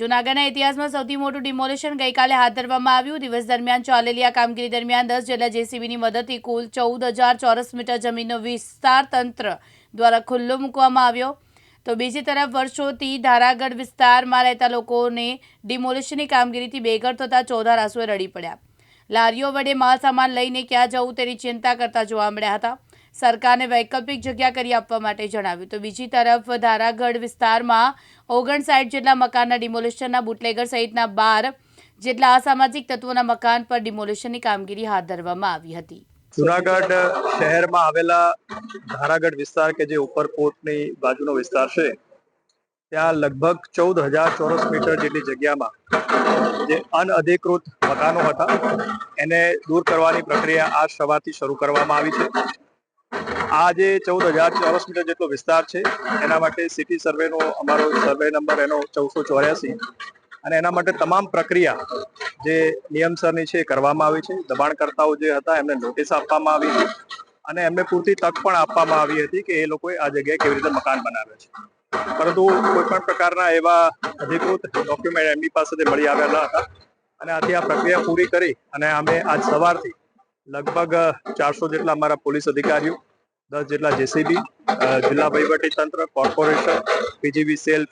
જૂનાગઢના ઇતિહાસમાં સૌથી મોટું ડિમોલિશન ગઈકાલે હાથ ધરવામાં આવ્યું. દિવસ દરમિયાન ચાલેલી આ કામગીરી દરમિયાન દસ જેટલા જેસીબીની મદદથી કુલ ચૌદ હજાર ચોરસ મીટર જમીનનો વિસ્તાર તંત્ર દ્વારા ખુલ્લો મૂકવામાં આવ્યો. તો બીજી તરફ વર્ષોથી ધારાગઢ વિસ્તારમાં રહેતા લોકોને ડિમોલિશનની કામગીરીથી બેઘર થતા ચોધાર આંસુએ રડી પડ્યા. લારીઓ વડે માલ સામાન લઈને ક્યાં જવું તેની ચિંતા કરતા જોવા મળ્યા હતા. સરકારને વૈકલ્પિક જગ્યા કરી આપવા માટે જણાવ્યું. તો બીજી તરફ, ધારાગઢ વિસ્તારમાં ઓગણસાઠ જેટલા મકાનના ડિમોલિશનના બુટલેગર સહિતના બાર જેટલા અસામાજિક તત્વોના મકાન પર ડિમોલિશનની કામગીરી હાથ ધરવામાં આવી હતી. જુનાગઢ શહેરમાં આવેલા ધારાગઢ વિસ્તાર કે જે ઉપરકોટની બાજુનો વિસ્તાર છે, ત્યાં લગભગ ચૌદ હજાર ચોરસ મીટર જેટલી જગ્યામાં જે અનઅધિકૃત મકાનો હતા, એને દૂર કરવાની પ્રક્રિયા આ સવારથી શરૂ કરવામાં આવી છે. આ જે ચૌદ હજાર ચોરસ મીટર જેટલો વિસ્તાર છે. એના માટે સિટી સર્વેનો અમારો સર્વે નંબર એનો ચૌદસો ચોર્યાસી. અને એના માટે તમામ પ્રક્રિયા જે નિયમસરની છે કરવામાં આવી છે. દબાણકર્તાઓ જે હતા એમને નોટિસ આપવામાં આવી હતી. અને એમને પૂરતી તક પણ આપવામાં આવી હતી કે એ લોકોએ આ જગ્યાએ કેવી રીતે મકાન બનાવે છે. પરંતુ કોઈ પણ પ્રકારના એવા અધિકૃત ડોક્યુમેન્ટ એમની પાસેથી મળી આવેલા હતા. અને આથી આ પ્રક્રિયા પૂરી કરી અને અમે આજ સવારથી લગભગ ચારસો જેટલા અમારા પોલીસ અધિકારીઓ દસ જેટલા જેસીબી જિલ્લા વહીવટી તંત્ર, કોર્પોરેશન, પીજીબી સેલ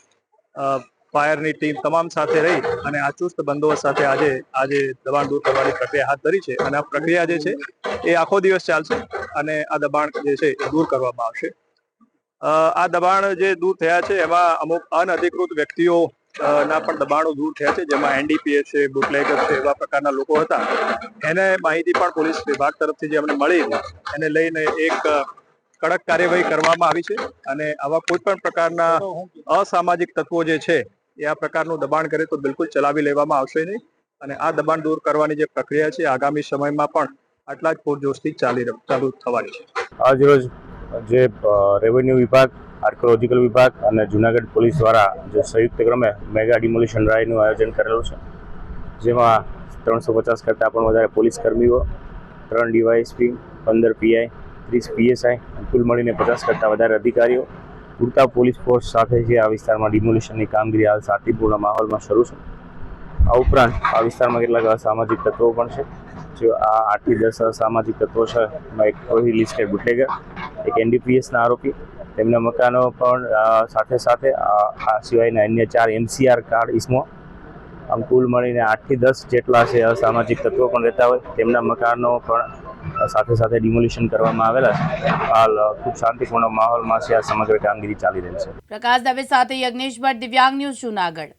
ફાયરની ટીમ તમામ સાથે રહી અને આ ચુસ્ત બંદોબસ્ત સાથે આજે આજે દબાણ દૂર કરવાની પ્રક્રિયા હાથ ધરી છે અને આ પ્રક્રિયા જે છે એ આખો દિવસ ચાલશે અને આ દબાણ જે છે એ દૂર કરવામાં આવશે. આ દબાણ જે દૂર થયા છે એમાં અમુક અનઅધિકૃત વ્યક્તિઓ ના પણ દબાણો દૂર થયા છે, જેમાં એનડીપીએસ છે બુકલેગર છે, એવા પ્રકારના લોકો હતા. એને માહિતી પણ પોલીસ વિભાગ તરફથી જે અમને મળી એને લઈને એક કડક કાર્યવાહી કરવામાં આવી છે અને આવા કોઈ પણ પ્રકારના અસામાજિક તત્વો જે છે, એ આ પ્રકારનું દબાણ કરે તો બિલકુલ ચલાવી લેવામાં આવશે નહીં. અને આ દબાણ દૂર કરવાની જે પ્રક્રિયા છે, આગામી સમયમાં પણ આટલા જ પૂરજોશથી ચાલી ચાલુ થવાની છે. આજરોજ જે રેવન્યુ વિભાગ આર્કોલોજીકલ વિભાગ અને જુનાગઢ પોલીસ દ્વારા જે સંયુક્ત ક્રમે મેગા ડિમોલિશન ડ્રાઈવનું આયોજન કરેલું છે, જેમાં ત્રણસો પચાસ કરતાં પણ વધારે પોલીસ કર્મીઓ, ત્રણ ડીવાયએસપી પંદર પીઆઈ ત્રીસ પીએસઆઈ કુલ મળીને પચાસ કરતાં વધારે અધિકારીઓ પૂરતા પોલીસ ફોર્સ સાથે જે આ વિસ્તારમાં ડિમોલિશનની કામગીરી હાલ શાંતિપૂર્ણ માહોલમાં શરૂ છે. આ ઉપરાંત આ વિસ્તારમાં કેટલાક અસામાજિક તત્વો પણ છે. જો આ આઠથી દસ અસામાજિક તત્વો છે, એમાં એક કોઈ લિસ્ટેડ બુટલેગર, એક એનડીપીએસના આરોપી, તેમના મકાનો પણ સાથે સાથે આ સિવાયના અન્ય ચાર એમસીઆર કાર્ડ ઇસમો. આમ કુલ મળીને આઠથી દસ જેટલા છે અસામાજિક તત્વો પણ રહેતા હોય. તેમના મકાનો પણ સાથે સાથે ડિમોલિશન કરવામાં આવેલા છે. હાલ ખૂબ શાંતિપૂર્ણ માહોલમાં છે આ સમગ્ર કામગીરી ચાલી રહી છે. પ્રકાશ દવે સાથે યજ્ઞેશ ભટ્ટ દિવ્યાંગ ન્યૂઝ જૂનાગઢ.